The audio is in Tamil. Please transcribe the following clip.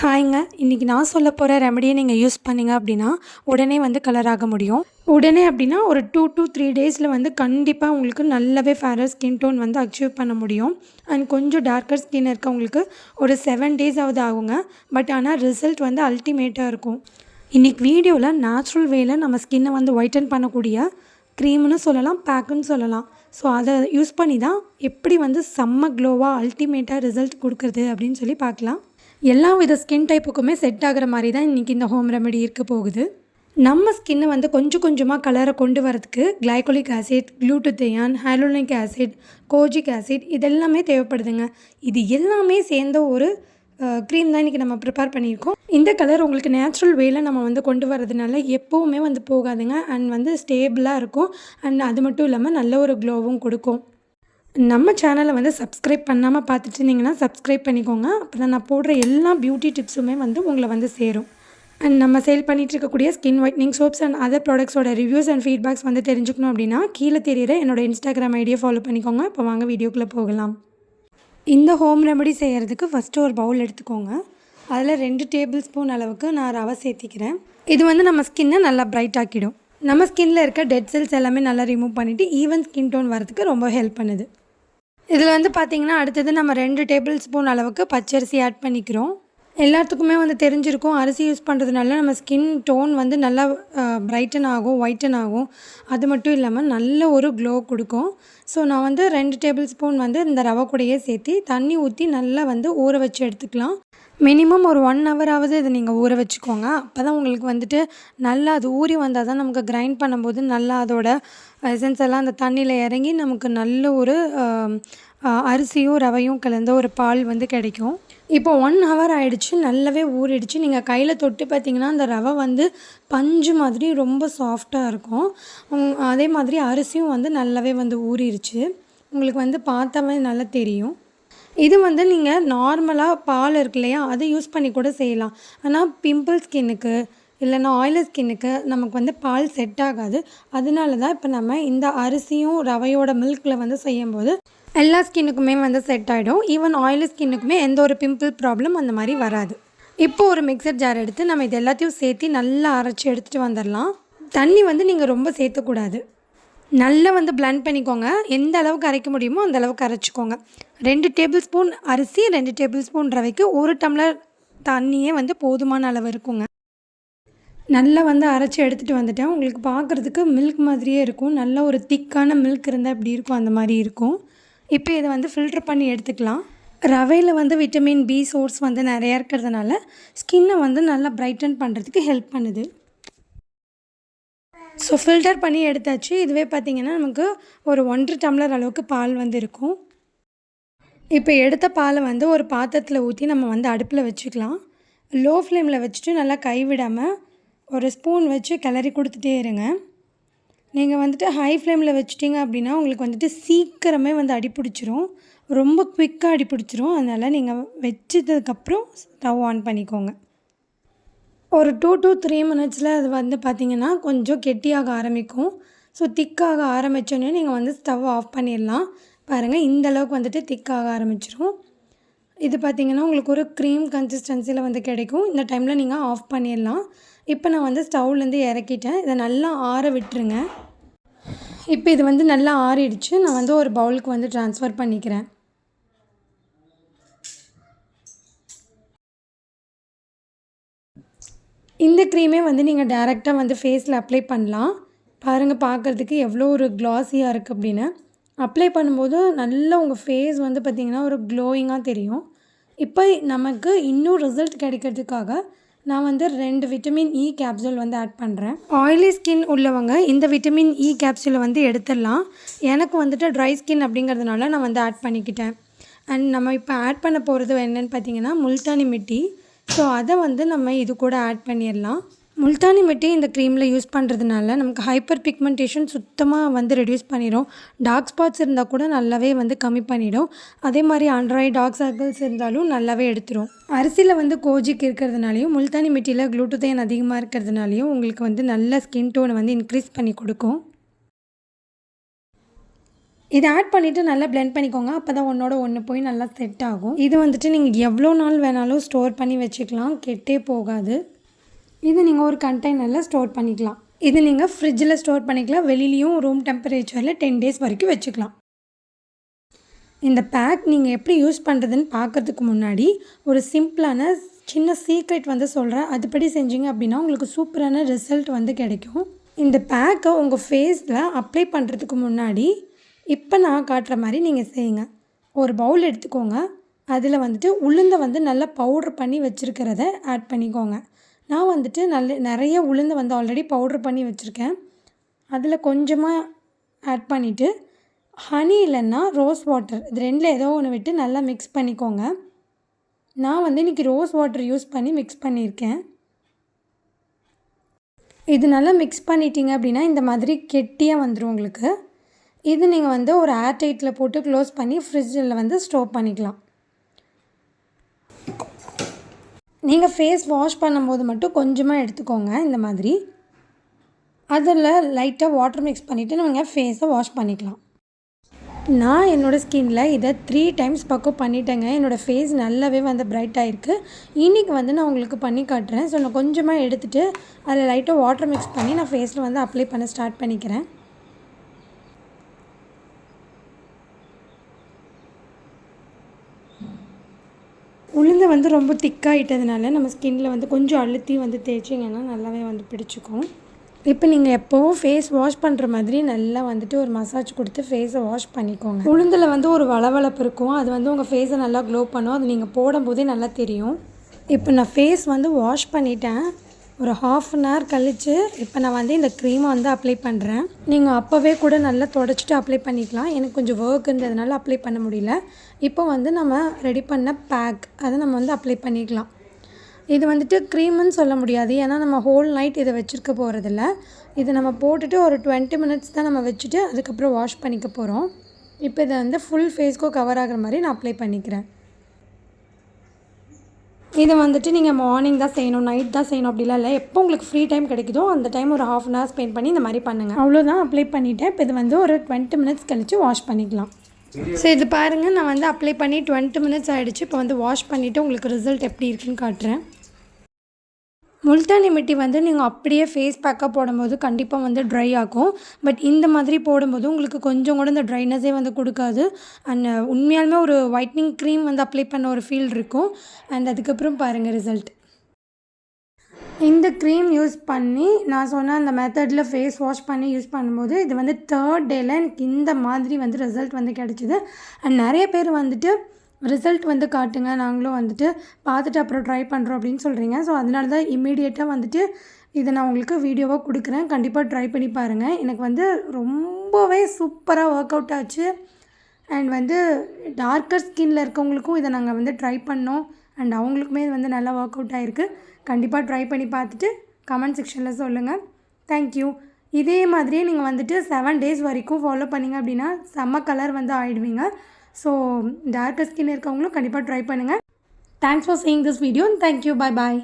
ஹாய்ங்க. இன்றைக்கி நான் சொல்ல போகிற ரெமடியை நீங்கள் யூஸ் பண்ணிங்க அப்படின்னா உடனே வந்து கலர் ஆக முடியும். உடனே அப்படின்னா ஒரு டூ டூ த்ரீ டேஸில் வந்து கண்டிப்பாக உங்களுக்கு நல்லாவே ஃபேரர் ஸ்கின் டோன் வந்து அச்சீவ் பண்ண முடியும். அண்ட் கொஞ்சம் டார்க்கர் ஸ்கின் இருக்கவங்களுக்கு ஒரு செவன் டேஸ் ஆகுது ஆகுங்க. பட் ஆனால் ரிசல்ட் வந்து அல்டிமேட்டாக இருக்கும். இன்றைக்கி வீடியோவில் நேச்சுரல் வேல நம்ம ஸ்கின்னை வந்து ஒயிட்டன் பண்ணக்கூடிய க்ரீம்னு சொல்லலாம் பேக்குன்னு சொல்லலாம். ஸோ அதை யூஸ் பண்ணி தான் எப்படி வந்து செம்ம க்ளோவாக அல்டிமேட்டாக ரிசல்ட் கொடுக்குறது அப்படின்னு சொல்லி பார்க்கலாம். எல்லா வித ஸ்கின் டைப்புக்குமே செட் ஆகிற மாதிரி தான் இன்றைக்கி இந்த ஹோம் ரெமெடி இருக்க போகுது. நம்ம ஸ்கின்னை வந்து கொஞ்சம் கொஞ்சமாக கலரை கொண்டு வரதுக்கு glycolic acid glutathione hyaluronic acid kojic acid இதெல்லாமே தேவைப்படுதுங்க. இது எல்லாமே சேர்ந்த ஒரு க்ரீம் தான் இன்றைக்கி நம்ம ப்ரிப்பேர் பண்ணியிருக்கோம். இந்த கலர் உங்களுக்கு நேச்சுரல் வேயில் நம்ம வந்து கொண்டு வரதுனால எப்போவுமே வந்து போகாதுங்க. அண்ட் வந்து ஸ்டேபிளாக இருக்கும். அண்ட் அது மட்டும் இல்லாமல் நல்ல ஒரு க்ளோவும் கொடுக்கும். நம்ம சேனலை வந்து சப்ஸ்கிரைப் பண்ணாமல் பார்த்துட்டு இருந்தீங்கன்னா சப்ஸ்கிரைப் பண்ணிக்கோங்க. அப்போ தான் நான் போடுற எல்லா பியூட்டி டிப்ஸுமே வந்து உங்களை வந்து சேரும். அண்ட் நம்ம சேல் பண்ணிட்டு இருக்கக்கூடிய skin whitening soaps and other ப்ராடக்ட்ஸோட reviews and feedbacks வந்து தெரிஞ்சுக்கணும் அப்படின்னா கீழே தெரியிற என்னோட இன்ஸ்டாகிராம் ஐடியை ஃபாலோ பண்ணிக்கோங்க. இப்போ வாங்க வீடியோக்குள்ளே போகலாம். இந்த ஹோம் ரெமடி செய்கிறதுக்கு ஃபஸ்ட்டு ஒரு பவுல் எடுத்துக்கோங்க. அதில் ரெண்டு டேபிள் ஸ்பூன் அளவுக்கு நான் ரவை சேர்த்திக்கிறேன். இது வந்து நம்ம ஸ்கின்னை நல்லா பிரைட் ஆக்கிடும். நம்ம ஸ்கின்னில் இருக்க டெட் செல்ஸ் எல்லாமே நல்லா ரிமூவ் பண்ணிவிட்டு ஈவன் ஸ்கின் டோன் வரதுக்கு ரொம்ப ஹெல்ப் பண்ணுது. இதில் வந்து பார்த்திங்கன்னா அடுத்தது நம்ம ரெண்டு டேபிள் ஸ்பூன் அளவுக்கு பச்சரிசி ஆட் பண்ணிக்கிறோம். எல்லாத்துக்குமே வந்து தெரிஞ்சிருக்கும். அரிசி யூஸ் பண்ணுறதுனால நம்ம ஸ்கின் டோன் வந்து நல்லா பிரைட்டன் ஆகும் ஒயிட்டன் ஆகும். அது மட்டும் இல்லாமல் நல்ல ஒரு க்ளோ கொடுக்கும். ஸோ நான் வந்து ரெண்டு டேபிள் ஸ்பூன் வந்து இந்த ரவை கூடையே சேர்த்து தண்ணி ஊற்றி நல்லா வந்து ஊற வச்சு எடுத்துக்கலாம். மினிமம் ஒரு ஒன் ஹவராவது இதை நீங்கள் ஊற வச்சுக்கோங்க. அப்போ தான் உங்களுக்கு வந்துட்டு நல்லா அது ஊறி வந்தால் தான் நமக்கு கிரைண்ட் பண்ணும்போது நல்லா அதோட எசன்ஸ் எல்லாம் அந்த தண்ணியில் இறங்கி நமக்கு நல்ல ஒரு அரிசியும் ரவையும் கலந்த ஒரு பால் வந்து கிடைக்கும். இப்போ ஒன் ஹவர் ஆகிடுச்சு நல்லாவே ஊறிடுச்சு. நீங்கள் கையில் தொட்டு பார்த்தீங்கன்னா அந்த ரவை வந்து பஞ்சு மாதிரி ரொம்ப சாஃப்டாக இருக்கும். அதே மாதிரி அரிசியும் வந்து நல்லாவே வந்து ஊறிடுச்சு. உங்களுக்கு வந்து பார்த்தாவே நல்லா தெரியும். இது வந்து நீங்கள் நார்மலாக பால் இருக்கு இல்லையா? அதை யூஸ் பண்ணி கூட செய்யலாம். ஆனால் பிம்பிள் ஸ்கின்னுக்கு இல்லைன்னா ஆயிலி ஸ்கின்னுக்கு நமக்கு வந்து பால் செட் ஆகாது. அதனால தான் இப்போ நம்ம இந்த அரிசியும் ரவையோட மில்கில் வந்து செய்யும்போது எல்லா ஸ்கின்னுக்குமே வந்து செட் ஆகிடும் ஈவன் ஆயிலி ஸ்கின்னுக்குமே எந்த ஒரு பிம்பிள் ப்ராப்ளம் அந்த மாதிரி வராது. இப்போ ஒரு மிக்சர் ஜார் எடுத்து நம்ம இது எல்லாத்தையும் சேர்த்து நல்லா அரைச்சி எடுத்துகிட்டு வந்துடலாம் தண்ணி வந்து நீங்கள் ரொம்ப சேர்த்தக்கூடாது நல்லா வந்து பிளண்ட் பண்ணிக்கோங்க. எந்த அளவுக்கு அரைக்க முடியுமோ அந்த அளவுக்கு அரைச்சிக்கோங்க. ரெண்டு டேபிள் ஸ்பூன் அரிசி ரெண்டு டேபிள் ஸ்பூன் ரவைக்கு ஒரு டம்ளர் தண்ணியே வந்து போதுமான அளவு இருக்குங்க. நல்லா வந்து அரைச்சி எடுத்துகிட்டு வந்துட்டேன். உங்களுக்கு பார்க்குறதுக்கு மில்க் மாதிரியே இருக்கும். நல்ல ஒரு திக்கான மில்க் இருந்தால் எப்படி இருக்கும் அந்த மாதிரி இருக்கும். இப்போ இதை வந்து ஃபில்டர் பண்ணி எடுத்துக்கலாம். ரவையில் வந்து விட்டமின் பி சோர்ஸ் வந்து நிறையா இருக்கிறதுனால ஸ்கின்னை வந்து நல்லா பிரைட்டன் பண்ணுறதுக்கு ஹெல்ப் பண்ணுது. ஸோ ஃபில்டர் பண்ணி எடுத்தாச்சு. இதுவே பார்த்திங்கன்னா நமக்கு ஒரு ஒன்றரை டம்ளர் அளவுக்கு பால் வந்து இருக்கும். இப்போ எடுத்த பாலை வந்து ஒரு பாத்திரத்தில் ஊற்றி நம்ம வந்து அடுப்பில் வச்சுக்கலாம். லோ ஃப்ளேமில் வச்சுட்டு நல்லா கைவிடாமல் ஒரு ஸ்பூன் வச்சு கிளறி கொடுத்துட்டே இருங்க. நீங்கள் வந்துட்டு ஹை ஃப்ளேமில் வச்சிட்டிங்க அப்படின்னா உங்களுக்கு வந்துட்டு சீக்கிரமே வந்து அடி பிடிச்சிரும். ரொம்ப குவிக்காக அடி பிடிச்சிரும். அதனால் நீங்கள் வச்சதுக்கப்புறம் ஸ்டவ் ஆன் பண்ணிக்கோங்க. ஒரு டூ டு த்ரீ மினிட்ஸில் அது வந்து பார்த்திங்கன்னா கொஞ்சம் கெட்டியாக ஆரம்பிக்கும். ஸோ திக்காக ஆரம்பித்தோடனே நீங்கள் வந்து ஸ்டவ் ஆஃப் பண்ணிடலாம். பாருங்கள் இந்த அளவுக்கு வந்துட்டு திக்காக ஆரம்பிச்சிடும் இது பார்த்திங்கன்னா உங்களுக்கு ஒரு க்ரீம் கன்சிஸ்டன்சியில் வந்து கிடைக்கும். இந்த டைமில் நீங்கள் ஆஃப் பண்ணிடலாம். இப்போ நான் வந்து ஸ்டவ்லேருந்து இறக்கிட்டேன். இதை நல்லா ஆற விட்டுருங்க. இப்போ இது வந்து நல்லா ஆறிடுச்சு. நான் வந்து ஒரு பவுலுக்கு வந்து ட்ரான்ஸ்ஃபர் பண்ணிக்கிறேன். இந்த க்ரீமே வந்து நீங்கள் டேரெக்டாக வந்து ஃபேஸில் அப்ளை பண்ணலாம். பாருங்கள் பார்க்குறதுக்கு எவ்வளோ ஒரு க்ளாஸியாக இருக்குது அப்படின்னு. அப்ளை பண்ணும்போது நல்லா உங்கள் ஃபேஸ் வந்து பார்த்திங்கன்னா ஒரு க்ளோயிங்காக தெரியும். இப்போ நமக்கு இன்னும் ரிசல்ட் கிடைக்கிறதுக்காக நான் வந்து ரெண்டு விட்டமின் இ கேப்சூல் வந்து ஆட் பண்ணுறேன் ஆயிலி ஸ்கின் உள்ளவங்க இந்த விட்டமின் இ கேப்சூலை வந்து எடுத்துடலாம். எனக்கு வந்துட்டு ட்ரை ஸ்கின் அப்படிங்கிறதுனால நான் வந்து ஆட் பண்ணிக்கிட்டேன். அண்ட் நம்ம இப்போ ஆட் பண்ண போகிறது என்னென்னு பார்த்தீங்கன்னா முல்தானி மிட்டி. ஸோ அதை வந்து நம்ம இது கூட ஆட் பண்ணிடலாம். முல்தானி மெட்டி இந்த க்ரீமில் யூஸ் பண்ணுறதுனால நமக்கு ஹைப்பர் பிக்மெண்டேஷன் சுத்தமாக வந்து ரெடியூஸ் பண்ணிடும் டார்க் ஸ்பாட்ஸ் இருந்தால் கூட நல்லாவே வந்து கம்மி பண்ணிடும். அதே மாதிரி ஆண்ட்ராய்ட் டார்க் சர்க்கிள்ஸ் இருந்தாலும் நல்லாவே எடுத்துரும். அரிசியில் வந்து கோஜிக் இருக்கிறதுனாலையும் முல்தானி மெட்டியில் குளூட்டோதைன் அதிகமாக இருக்கிறதுனாலையும் உங்களுக்கு வந்து நல்ல ஸ்கின் டோனை வந்து இன்க்ரீஸ் பண்ணி கொடுக்கும். இதை ஆட் பண்ணிவிட்டு நல்லா பிளெண்ட் பண்ணிக்கோங்க. அப்போ தான் ஒன்றோட ஒன்று போய் நல்லா செட் ஆகும். இது வந்துட்டு நீங்கள் எவ்வளோ நாள் வேணாலும் ஸ்டோர் பண்ணி வச்சுக்கலாம். கெட்டே போகாது. இது நீங்கள் ஒரு கண்டெய்னரில் ஸ்டோர் பண்ணிக்கலாம். இது நீங்கள் ஃப்ரிட்ஜில் ஸ்டோர் பண்ணிக்கலாம். வெளிலேயும் ரூம் டெம்பரேச்சரில் டென் டேஸ் வரைக்கும் வச்சுக்கலாம். இந்த பேக் நீங்கள் எப்படி யூஸ் பண்ணுறதுன்னு பார்க்கறதுக்கு முன்னாடி ஒரு சிம்பிளான சின்ன சீக்ரெட் வந்து சொல்கிறேன் அதுபடி செஞ்சீங்க அப்படின்னா உங்களுக்கு சூப்பரான ரிசல்ட் வந்து கிடைக்கும். இந்த பேக்கை உங்கள் ஃபேஸில் அப்ளை பண்ணுறதுக்கு முன்னாடி இப்போ நான் காட்டுற மாதிரி நீங்கள் செய்யுங்க. ஒரு பவுல் எடுத்துக்கோங்க. அதில் வந்துட்டு உளுந்தை வந்து நல்லா பவுட்ரு பண்ணி வச்சுருக்கிறத ஆட் பண்ணிக்கோங்க. நான் வந்துட்டு நல்ல நிறைய உளுந்தை வந்து ஆல்ரெடி பவுட்ரு பண்ணி வச்சுருக்கேன். அதில் கொஞ்சமாக ஆட் பண்ணிவிட்டு ஹனி இல்லைன்னா ரோஸ் வாட்டர் இது ரெண்டில் ஏதோ ஒன்று விட்டு நல்லா மிக்ஸ் பண்ணிக்கோங்க. நான் வந்து இன்றைக்கி ரோஸ் வாட்டர் யூஸ் பண்ணி மிக்ஸ் பண்ணியிருக்கேன். இது நல்லா மிக்ஸ் பண்ணிட்டீங்க அப்படின்னா இந்த மாதிரி கெட்டியாக வந்துடும் உங்களுக்கு. இது நீங்கள் வந்து ஒரு ஏர் டைட்டில் போட்டு க்ளோஸ் பண்ணி ஃப்ரிட்ஜில் வந்து ஸ்டோர் பண்ணிக்கலாம். நீங்கள் ஃபேஸ் வாஷ் பண்ணும்போது மட்டும் கொஞ்சமாக எடுத்துக்கோங்க இந்த மாதிரி. அதில் லைட்டாக வாட்டர் மிக்ஸ் பண்ணிவிட்டு நீங்கள் ஃபேஸை வாஷ் பண்ணிக்கலாம். நான் என்னோடய ஸ்கின்னில் இதை த்ரீ டைம்ஸ் பக்கம் பண்ணிட்டேங்க. என்னோடய ஃபேஸ் நல்லாவே வந்து பிரைட் ஆகிருக்கு இன்றைக்கி வந்து நான் உங்களுக்கு பண்ணி காட்டுறேன். ஸோ நான் கொஞ்சமாக எடுத்துகிட்டு அதில் லைட்டாக வாட்டர் மிக்ஸ் பண்ணி நான் ஃபேஸில் வந்து அப்ளை பண்ண ஸ்டார்ட் பண்ணிக்கிறேன். உளுந்து வந்து ரொம்ப திக்காகிட்டதுனால நம்ம ஸ்கின்னில் வந்து கொஞ்சம் அழுத்தி வந்து தேய்ச்சிங்கன்னா நல்லாவே வந்து பிடிச்சிக்கும். இப்போ நீங்கள் எப்போவும் ஃபேஸ் வாஷ் பண்ணுற மாதிரி நல்லா வந்துட்டு ஒரு மசாஜ் கொடுத்து ஃபேஸை வாஷ் பண்ணிக்கோங்க. உளுந்தில் வந்து ஒரு வளவளப்பு இருக்கும். அது வந்து உங்கள் ஃபேஸை நல்லா க்ளோ பண்ணும். அது நீங்கள் போடும்போதே நல்லா தெரியும். இப்போ நான் ஃபேஸ் வந்து வாஷ் பண்ணிட்டேன். ஒரு ஹாஃப் அன் ஹவர் கழித்து இப்போ நான் வந்து இந்த க்ரீமை வந்து அப்ளை பண்ணுறேன் நீங்கள் அப்போவே கூட நல்லா தொடச்சிட்டு அப்ளை பண்ணிக்கலாம். எனக்கு கொஞ்சம் ஒர்க் இருந்ததுனால அப்ளை பண்ண முடியல. இப்போ வந்து நம்ம ரெடி பண்ண பேக் அதை நம்ம வந்து அப்ளை பண்ணிக்கலாம். இது வந்துட்டு க்ரீம்னு சொல்ல முடியாது. ஏன்னா நம்ம ஹோல் நைட் இதை வச்சுருக்க போகிறதில்ல இதை நம்ம போட்டுட்டு ஒரு டுவெண்ட்டி மினிட்ஸ் தான் நம்ம வச்சுட்டு அதுக்கப்புறம் வாஷ் பண்ணிக்க போகிறோம் இப்போ இதை வந்து ஃபுல் ஃபேஸ்க்கும் கவர் ஆகிற மாதிரி நான் அப்ளை பண்ணிக்கிறேன். இதை வந்துட்டு நீங்கள் மார்னிங் தான் செய்யணும் நைட் தான் செய்யணும் அப்படிலாம் இல்லை. எப்போ உங்களுக்கு ஃப்ரீ டைம் கிடைக்குதோ அந்த டைம் ஒரு ஹாஃப் அன் ஹவர் ஸ்பெண்ட் பண்ணி இந்த மாதிரி பண்ணுங்கள் அவ்வளோதான் அப்ளை பண்ணிவிட்டேன் இப்போ இது வந்து ஒரு டுவெண்ட்டி மினிட்ஸ் கழித்து வாஷ் பண்ணிக்கலாம். ஸோ இது பாருங்கள் நான் வந்து அப்ளை பண்ணி டுவெண்ட்டி மினிட்ஸ் ஆகிடுச்சு இப்போ வந்து வாஷ் பண்ணிவிட்டு உங்களுக்கு ரிசல்ட் எப்படி இருக்குன்னு காட்டுறேன். முல்தானி மிட்டி வந்து நீங்கள் அப்படியே ஃபேஸ் பேக்காக போடும்போது கண்டிப்பாக வந்து ட்ரை ஆகும். பட் இந்த மாதிரி போடும்போது உங்களுக்கு கொஞ்சம் கூட இந்த ட்ரைனஸே வந்து கொடுக்காது. அண்ட் uh, உண்மையாலுமே ஒரு ஒயிட்னிங் க்ரீம் வந்து அப்ளை பண்ண ஒரு ஃபீல் இருக்கும். அண்ட் அதுக்கப்புறம் பாருங்கள் ரிசல்ட் இந்த க்ரீம் யூஸ் பண்ணி நான் சொன்ன அந்த மெத்தடில் ஃபேஸ் வாஷ் பண்ணி யூஸ் பண்ணும்போது இது வந்து தேர்ட் டேயில் எனக்கு இந்த மாதிரி வந்து ரிசல்ட் வந்து கிடச்சிது. அண்ட் நிறைய பேர் வந்துட்டு ரிசல்ட் வந்து காட்டுங்க. நாங்களும் வந்துட்டு பார்த்துட்டு அப்புறம் ட்ரை பண்ணுறோம் அப்படின்னு சொல்கிறீங்க ஸோ அதனால தான் இம்மீடியட்டாக வந்துட்டு இதை நான் உங்களுக்கு வீடியோவாக கொடுக்குறேன். கண்டிப்பாக ட்ரை பண்ணி பாருங்கள் எனக்கு வந்து ரொம்பவே சூப்பராக ஒர்க் அவுட் ஆச்சு. அண்ட் வந்து டார்க்கர் ஸ்கின்னில் இருக்கவங்களுக்கும் இதை நாங்கள் வந்து ட்ரை பண்ணோம். அண்ட் அவங்களுக்குமே இது வந்து நல்லா ஒர்க் அவுட் ஆகிருக்கு கண்டிப்பாக ட்ரை பண்ணி பார்த்துட்டு கமெண்ட் செக்ஷனில் சொல்லுங்கள் தேங்க்யூ இதே மாதிரியே நீங்கள் வந்துட்டு செவன் டேஸ் வரைக்கும் ஃபாலோ பண்ணிங்க அப்படின்னா செம்ம கலர் வந்து ஆயிடுவீங்க. ஸோ டார்க்கர் ஸ்கின் இருக்கவங்களும் கண்டிப்பாக ட்ரை பண்ணுங்கள் thanks for seeing this video thank you bye bye